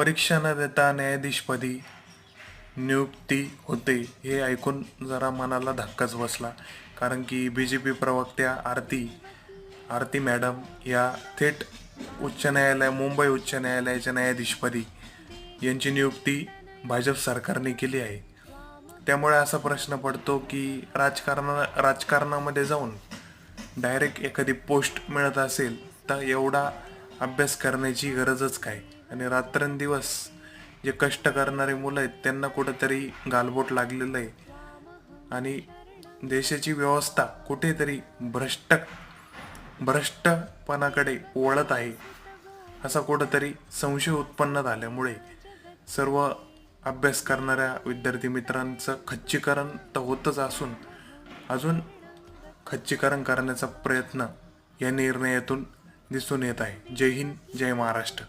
परीक्षा न देता न्यायाधीशपदी नियुक्ती होते हे ऐकून जरा मनाला धक्काच बसला. कारण की बी जे पी प्रवक्त्या आरती आरती मॅडम या थेट उच्च न्यायालय मुंबई उच्च न्यायालयाच्या न्यायाधीशपदी यांची नियुक्ती भाजप सरकारने केली आहे. त्यामुळे असा प्रश्न पडतो की राजकारणा राजकारणामध्ये जाऊन डायरेक्ट एखादी पोस्ट मिळत असेल तर एवढा अभ्यास करण्याची गरजच काय? आणि रात्रंदिवस जे कष्ट करणारे मुलं आहेत त्यांना कुठंतरी गालबोट लागलेलं आहे. आणि देशाची व्यवस्था कुठेतरी भ्रष्ट भ्रष्टपणाकडे वळत आहे असा कुठंतरी संशय उत्पन्न झाल्यामुळे सर्व अभ्यास करणाऱ्या विद्यार्थी मित्रांचं खच्चीकरण तर होतच असून अजून खच्चीकरण करण्याचा प्रयत्न या निर्णयातून दिसून येत आहे. जय हिंद जय महाराष्ट्र.